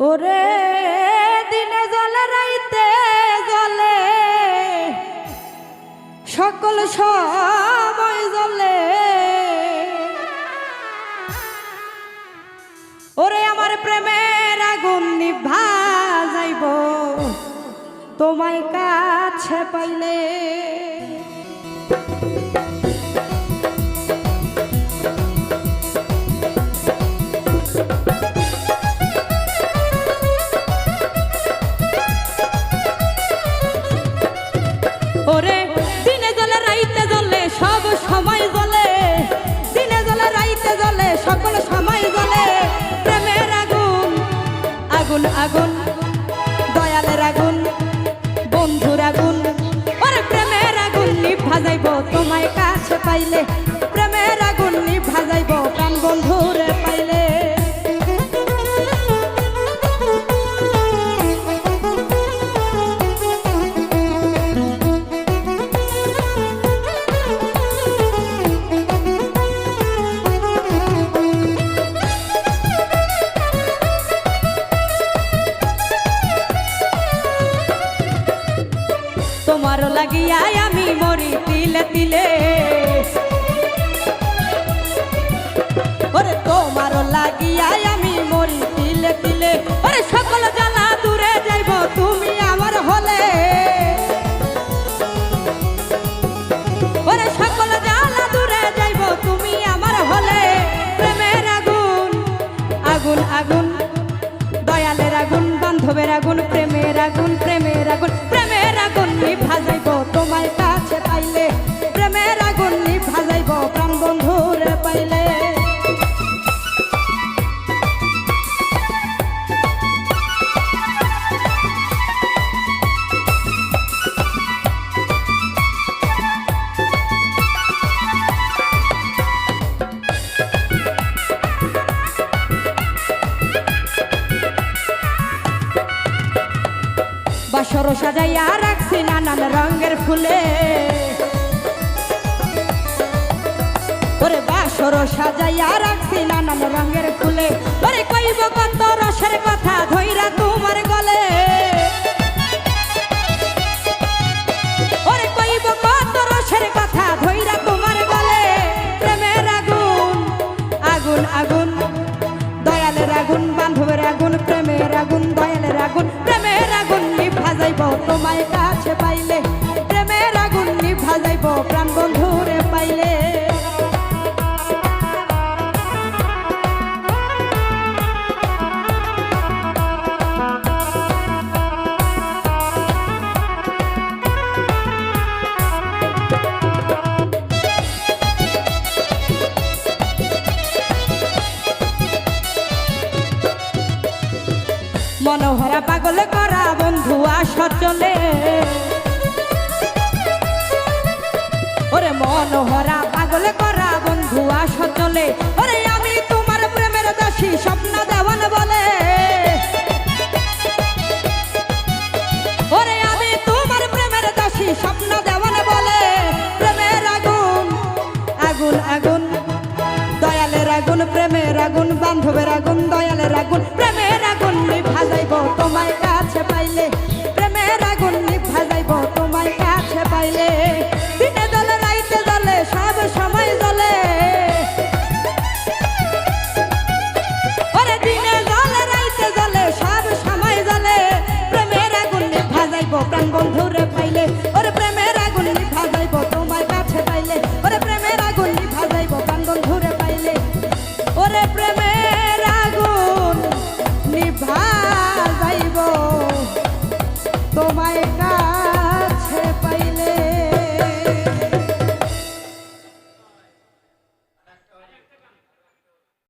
ওরে দিনে জলে, রাইতে জলে, সকল সময় জলে। ওরে আমার প্রেমের আগুন নিভা যাইব, তোমায় কাছে পাইলে। তোমায় কাছে পাইলে তোমার লাগিয়াই আমি মরি তিলে তিলে। ওরে তোমার লাগিয়াই আমি বান্ধবের আগুন প্রেমের আগুন প্রেমের আগুন প্রেমের আগুন নিভা যাইব তোমায় কাছে পাইলে বাসর সাজাইয়া রাখছি নানান রঙের ফুলে। ওরে বাসর সাজাইয়া রাখছি নানান রঙের ফুলে। ওরে কইব কত রসের কথা ধইরা তোমার গলে। রসের কথা ধইরা তোমার গলে। প্রেমের আগুন আগুন আগুন, দয়ালের আগুন, বান্ধবের আগুন, প্রেমের আগুন, দয়ালের আগুন তোমায় কাছে পাইলে প্রেমের আগুন নিভা যাইব প্রাণ বন্ধুরে পাইলে। মনোহরা পাগল করা চলে। ওরে মনোহরা পাগল করা বন্ধু, আস চলে। ওরে আমি তোমার প্রেমের দাসী, স্বপ্ন দেওয়ান বলে। ওরে আমি তোমার প্রেমের দাসী, স্বপ্ন দেওয়ান বলে। প্রেমের আগুন আগুন আগুন। দয়ালের আগুন, প্রেমের আগুন, বান্ধবের আগুন, দয়ালের আগুন, প্রেমের বন্ধুরে পাইলে ওরে প্রেমের আগুন নিভা যাইব তোমার কাছে পাইলে। ওরে প্রেমের আগুন নিভা যাইব প্রাণ বন্ধুরে পাইলে ওরে প্রেমের আগুন নিভা যাইব তোমায় কাছে